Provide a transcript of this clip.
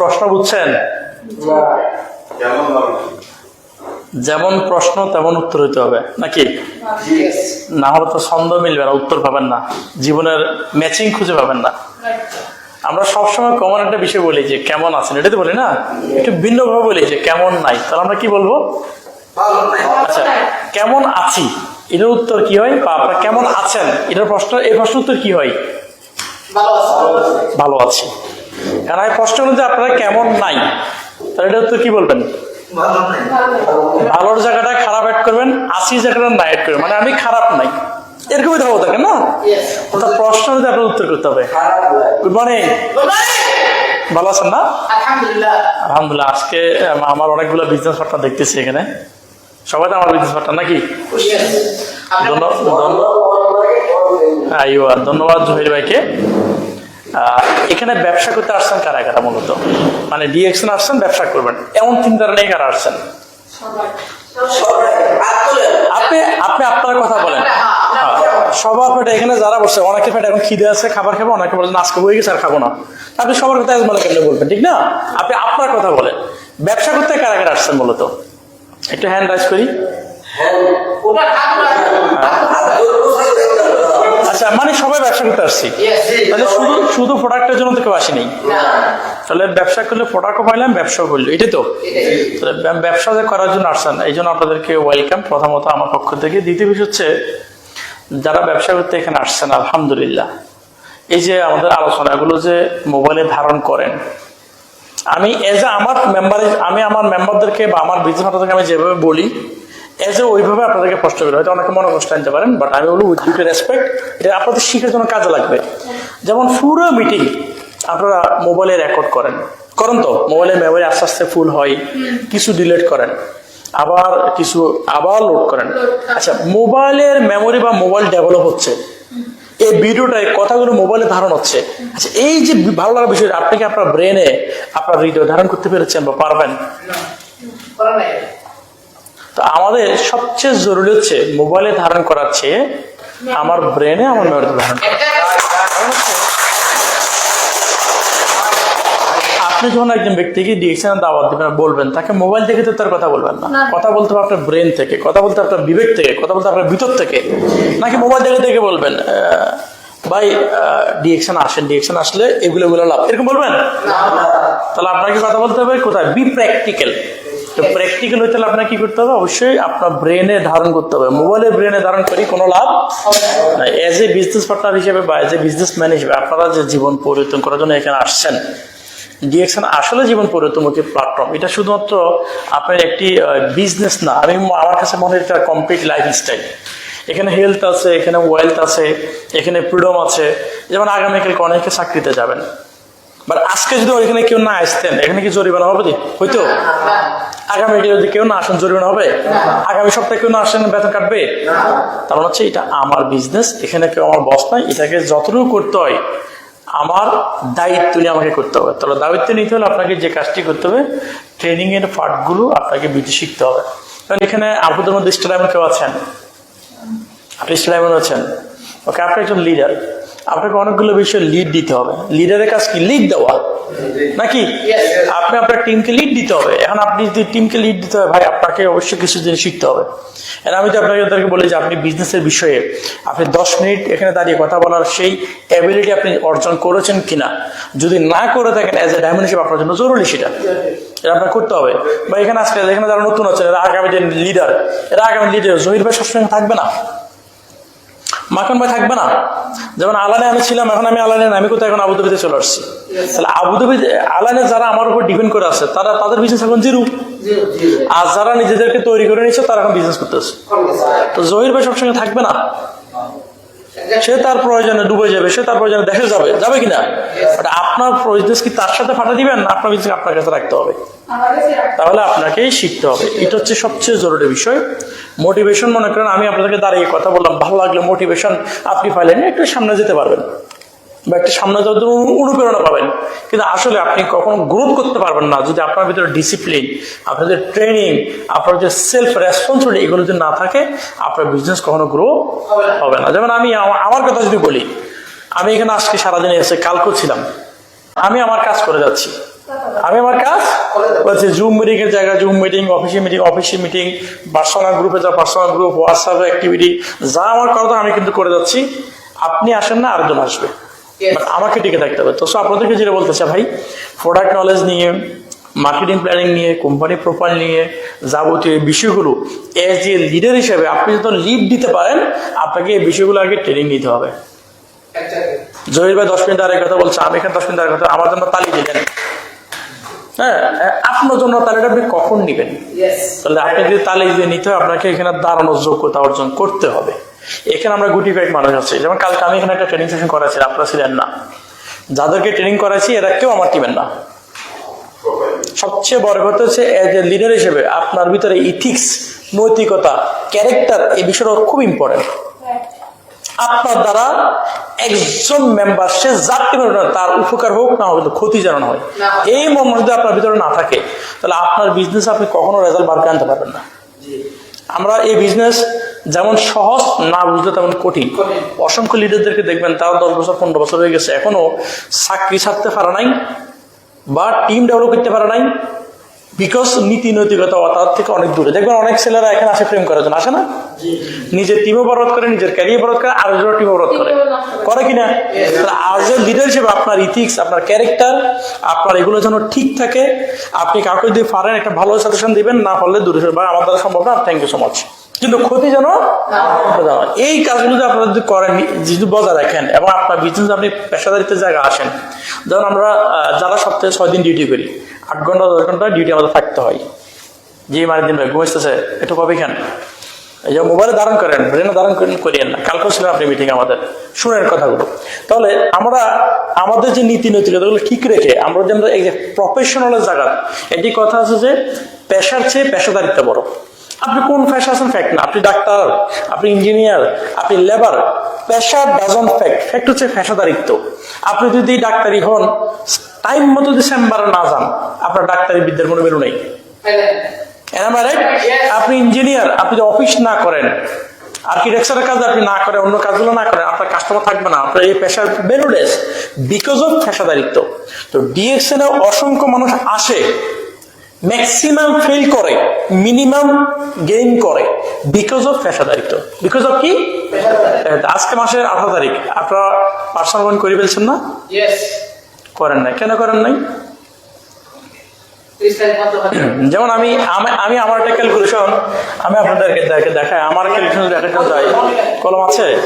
প্রশ্ন বুঝছেন? যেমন প্রশ্ন তেমন উত্তর হইতে হবে নাকি? না হলে তো ছন্দ মিলবে না উত্তর পাবেন না জীবনের ম্যাচিং খুঁজে পাবেন না। আমরা সবসময় কমন একটা বিষয় বলি যে কেমন আছেন? এটা তো বলি না? একটু ভিন্নভাবে বলি যে কেমন নাই। তাহলে আমরা কি বলব? আচ্ছা কেমন আছি? এটার উত্তর কি হয়? বা আপনারা কেমন আছেন? এটার প্রশ্ন এই প্রশ্ন উত্তর কি হয়? ভালো আছি। কারণ এই প্রশ্ন হলো যে আপনারা কেমন নাই তাহলে এটা উত্তর কি বলবেন ভালোর জায়গাটা খারাপ অ্যাড করবেন আশি জায়গাটা না অ্যাড করবেন মানে আমি খারাপ নাই এরকমই তো থাকে না তো প্রশ্ন অনুযায়ী আপনার উত্তর করতে হবে গুড মর্নিং ভালো আছেন না আলহামদুলিল্লাহ আজকে আমার অনেকগুলো বিজনেস পার্টনার দেখতেছি এখানে সবাই তো আমার বিজনেস পার্টনার নাকি ধন্যবাদ জহির ভাইকে এখানে ব্যবসা করতে আসছেন কারা কারা মূলত? মানে ডিএকশন আসছেন ব্যবসা করবেন। এমন চিন্তার নেই কারা আসছেন? আপনি আপনি আপনার কথা বলেন। হ্যাঁ, সবার পেটে এখানে যারা বসে অনেকে পেটে এখন খিদে আছে খাবার খাব অনেকে বলেন আজকে বই গেছে আর খাব না। আপনি সবার কথা মানে কেমনি বলবেন ঠিক না? আপনি আপনার কথা বলেন। ব্যবসা করতে কারা কারা আসছেন মূলত? একটু হ্যান্ড রাইজ করি। ওটা হাত আচ্ছা মানে সবাই ব্যবসা করতে আসছি। তাহলে শুধু শুধু প্রোডাক্টের জন্য তো কেউ আসেনি তাহলে ব্যবসা করলে প্রোডাক্টও পাইলাম ব্যবসাও করল। এটাই তো। তাহলে ব্যবসা যে করার জন্য আসছেন এই জন্য আপনাদেরকে ওয়েলকাম প্রথমত আমার পক্ষ থেকে। দ্বিতীয় বিষয় হচ্ছে যারা ব্যবসা করতে এখানে আসছেন আলহামদুলিল্লাহ। এই যে আমাদের আলোচনাগুলো যে মোবাইলে ধারণ করেন আমি এজ আমার মেম্বার আমি আমার মেম্বারদেরকে বা আমার বিজনেস আমি যেভাবে বলি এজ এ ওইভাবে আপনাদেরকে প্রশ্ন করি হয়তো অনেকে মনে কষ্ট আনতে পারেন বাট আমি বলব উইথ ডিউ রেসপেক্ট এটা আপনাদের শিখার জন্য কাজে লাগবে। যেমন পুরো মিটিং আপনারা মোবাইলে রেকর্ড করেন। করেন তো? মোবাইলে মেমোরি আস্তে আস্তে ফুল হয় কিছু ডিলিট করেন আবার কিছু আবার লোড করেন। আচ্ছা মোবাইলের মেমোরি বা মোবাইল ডেভেলপ হচ্ছে। এই ভিডিওটায় কথাগুলো মোবাইলে ধারণ হচ্ছে। আচ্ছা এই যে ভালো লাগার বিষয় আপনি কি আপনার ব্রেনে আপনার হৃদয় ধারণ করতে পেরেছেন বা পারবেন? তো আমাদের সবচেয়ে জরুরি হচ্ছে মোবাইলে ধারণ করার চেয়ে আমার ব্রেনে আমার মেমোরিতে ধারণ করা। আপনি যখন একজন ব্যক্তিকে ডিএকশন দাওয়াত দিবেন বলবেন তাকে মোবাইল দেখে তো তার কথা বলবেন না। কথা বলতে হবে আপনার ব্রেন থেকে কথা বলতে আপনার বিবেক থেকে কথা বলতে আপনার ভিতর থেকে। নাকি মোবাইল দেখে দেখে বলবেন ভাই ডিএকশন আসেন ডিএকশন আসলে এগুলো এগুলো লাভ। এরকম বলবেন? তাহলে আপনাকে কথা বলতে হবে কোথায়? বি প্র্যাকটিক্যাল তো প্র্যাকটিক্যাল হইতে হলে আপনাকে কি করতে হবে? অবশ্যই আপনার ব্রেনে ধারণ করতে হবে। মোবাইলে ব্রেনে ধারণ করি, কোনো লাভ এজ এ বিজনেস পার্টনার হিসেবে বা এজ এ বিজনেসম্যান হিসেবে আপনারা যে জীবন পরিবর্তন করার জন্য এখানে আসছেন ডিএকশন আসলে জীবন পরিবর্তনমুখী প্ল্যাটফর্ম এটা শুধুমাত্র আপনার একটি বিজনেস না, আমি আমার কাছে মনে হয় এটা কমপ্লিট লাইফ স্টাইল এখানে হেলথ আছে, এখানে ওয়েলথ আছে, এখানে ফ্রিডম আছে। যেমন আগামীকালকে অনেকে চাকরিতে যাবেন। বাট আজকে যদি ওইখানে কেউ না আসতেন এখানে কি জরিমানা হবে কি? হইতো আগামী যদি কেউ না আসেন জরিমানা হবে? আগামী সপ্তাহে কেউ না আসেন বেতন কাটবে? তার মানে হচ্ছে এটা আমার বিজনেস এখানে কেউ আমার বস নাই এটাকে যতটুকু করতে হয় আমার দায়িত্ব নিয়ে আমাকে করতে হবে। তাহলে দায়িত্ব নিতে হলে আপনাকে যে কাজটি করতে হবে ট্রেনিং এর পার্টগুলো আপনাকে বিধি শিখতে হবে। কারণ এখানে আপনাদের মধ্যে স্টেডিয়ামে কেউ আছেন? আপনি স্টেডিয়ামে আছেন? ওকে আপনি একজন লিডার আপনাকে অনেকগুলো বিষয়ে লিড দিতে হবে। লিডারের কাজ কি লিড দেওয়া? নাকি? আপনি আপনার টিমকে লিড দিতে হবে। এখন আপনি যদি টিমকে লিড দিতে হবে ভাই আপনাকে অবশ্যই কিছু জিনিস শিখতে হবে। এখন আমি তো আপনাকে বলি যে আপনি বিজনেসের বিষয়ে আপনি দশ মিনিট এখানে দাঁড়িয়ে কথা বলার সেই অ্যাবিলিটি আপনি অর্জন করেছেন কিনা? যদি না করে থাকেন অ্যাজ এ ডায়মন্ড হিসেবে আপনার জন্য জরুরি সেটা। এটা আপনার করতে হবে। বা এখানে আজকে এখানে যারা নতুন আছেন এরা আগামী যে লিডার এরা আগামী লিডার জহির ভাই সবসময় থাকবে না? মাখন ভাই থাকবে না। যেমন আলানে আমি ছিলাম এখন আমি আলানে আমি কোথায় এখন আবুধাবিতে চলে আসছি? তাহলে আবুধাবিতে আলানে যারা আমার উপর ডিপেন্ড করে আছে তারা তাদের বিজনেস এখন জিরো। আর যারা নিজেদেরকে তৈরি করে নিচ্ছে তারা এখন বিজনেস করতেছে। তো জহির ভাই সবসময় থাকবে না? সে তার প্রয়োজনে ডুবে যাবে, সে তার প্রয়োজনে দেখে যাবে যাবে কিনা? আপনার প্রয়োজন কি তার সাথে ফাটা দিবেন? আপনার বিজনেস আপনার কাছে রাখতে হবে। তাহলে আপনাকেই শিখতে হবে। এটা হচ্ছে সবচেয়ে জরুরি বিষয়। মোটিভেশন মনে করেন, আমি আপনাদেরকে দাঁড়িয়ে কথা বললাম, ভালো লাগল মোটিভেশন আপনি পাইলেন, একটু সামনে যেতে পারবেন। বা একটু সামনে যাওয়ার জন্য অনুপ্রেরণা পাবেন। কিন্তু আসলে আপনি কখনো গ্রোথ করতে পারবেন না। যদি আপনার ভিতরে ডিসিপ্লিন আপনাদের ট্রেনিং আপনার যে সেলফ রেসপন্সিবিলিটি এগুলো যদি না থাকে আপনার বিজনেস কখনো গ্রো হবে না। যেমন আমি আমা- আমার কথা যদি বলি আমি এখানে আজকে সারাদিন এসে কালকেও ছিলাম আমি আমার কাজ করে যাচ্ছি। আমি আমার কাজ বলছি জুম মিটিং এর জায়গা জুম মিটিং অফিসে মিটিং অফিসে মিটিং পার্সোনাল গ্রুপে যা পার্সোনাল গ্রুপ হোয়াটসঅ্যাপ অ্যাক্টিভিটি যা আমার কথা আমি কিন্তু করে যাচ্ছি। আপনি আসেন না আরেকজন আসবে। But আমাকে টিকে থাকতে হবে। তো সো আপনাদেরকে যেটা বলতে চাই ভাই প্রোডাক্ট নলেজ নিয়ে মার্কেটিং প্ল্যানিং নিয়ে কোম্পানি প্রোফাইল নিয়ে যাবতীয় বিষয়গুলো এজ এ লিডার হিসেবে আপনি যত লিড দিতে পারেন আপনাকে এই বিষয়গুলো আগে ট্রেনিং নিতে হবে. জহির ভাই দশ মিনিট আরেক কথা বলছে আমি এখানে দশ মিনিট আরেক কথা আমার জন্য তালি দিলেন হ্যাঁ আপনার জন্য তালিটা আপনি কখন নেবেন? তাহলে আপনি যদি তালি দিয়ে নিতে হয় আপনাকে এখানে দাঁড়ানোর যোগ্যতা অর্জন করতে হবে। এখানে আমরা গুটি কয়েক মানুষ আছি। যেমন কালকে আমি এখানে একটা ট্রেনিং সেশন করাচ্ছি আপনারা ছিলেন না। যাদেরকে ট্রেনিং করাচ্ছি এরা কেউ আমার টিমের না। সবচেয়ে বড় কথা হচ্ছে এজ এ লিডার হিসেবে আপনার ভিতরে ইথিক্স নৈতিকতা ক্যারেক্টার এই বিষয়টা খুব ইম্পর্টেন্ট আপনার দ্বারা একজন মেম্বার সে যাকে তার উপকার হোক, না হোক ক্ষতি যেন হয়। এই মন যদি আপনার ভিতরে না থাকে, তাহলে আপনার বিজনেস আপনি কখনো রেজাল্ট বার আনতে পারবেন না। আমরা এই বিজনেস যেমন সহজ না বুঝতে তেমন কঠিন। কঠিন। অসংখ্য লিডারদেরকে দেখবেন তারা দশ বছর পনেরো বছর হয়ে গেছে। এখনও চাকরি ছাড়তে পারা নাই বা টিম ডেভেলপ করতে পারা নাই। বিকজ নীতি নৈতিকতা তার থেকে অনেক দূরে। দেখবেন অনেক ছেলেরা এখানে আসে প্রেম করার জন্য। আসে না? নিজের টিমও বরবাদ করে, নিজের ক্যারিয়ার বরবাদ করে, আরেকজনের টিমও বরবাদ করে। করে কিনা? আজ এ লিডার হিসেবে আপনার ইথিক্স আপনার ক্যারেক্টার আপনার এগুলো যেন ঠিক থাকে, আপনি কাউকে যদি পারেন, একটা ভালো সাজেশন দিবেন, না পারলে দূরে বা আমার দ্বারা সম্ভব না থ্যাংক ইউ সো মাচ কিন্তু ক্ষতি যেন এই কাজগুলো যদি আপনারা যদি করেন, যদি বজায় রাখেন, এবং আপনার বিজনেস আপনি পেশাদারিত্বের জায়গা আসেন যেমন আমরা যারা সপ্তাহে ছয় দিন ডিউটি করি আট ঘণ্টা, দশ ঘণ্টা ডিউটি আমাদের থাকতে হয়। যে মানে দিন ভাই ঘুমাইতেছে একটু কবে খান এই যে মোবাইলে ধারণ করেন ব্রেনে ধারণ করেন, করিয়েন না। কালকেও ছিলেন আপনি মিটিং আমাদের। শুনেন কথাগুলো। তাহলে আমরা, আমাদের যে নীতি নৈতিকতাগুলো ঠিক রেখে, আমরা যে আমরা এই যে প্রফেশনালের জায়গা এটি কথা আছে যে পেশার চেয়ে পেশাদারিত্ব বড়। আপনি কোন পেশা আছেন ফ্যাক্ট না। আপনি ডাক্তার, আপনি ইঞ্জিনিয়ার আপনি লেবার পেশা ডাজন ফ্যাক্ট ফ্যাক্ট হচ্ছে পেশাদারিত্ব। আপনি যদি ডাক্তারি হন টাইম মতো যদি চেম্বারে না যান আপনার ডাক্তারি বিদ্যার কোনো বেরো নেই? আপনি ইঞ্জিনিয়ার আপনি যদি অফিস না করেন আর্কিটেকচারের কাজ আপনি না করেন অন্য কাজগুলো না করেন আপনার কাস্টমার থাকবে না আপনার এই পেশার বেরোলেস বিকজ অফ পেশাদারিত্ব। তো ডিএক্সএন অসংখ্য মানুষ আসে ম্যাক্সিমাম ফেল করে মিনিমাম গেইন করে বিকজ অফ পেশাদারিত্ব। বিকজ অফ কি? আজকে মাসের আঠারো তারিখ আপনারা পার্সোনাল লোন করে ফেলছেন না. করেন নাই। কেন করেন নাই? যেমন আমি, আমি- আমি আমার একটা ক্যালকুলেশন আমি আপনাদেরকে দেখে দেখাই। আমার ক্যালকুলেশন দেখাতে চাই কলম আছে?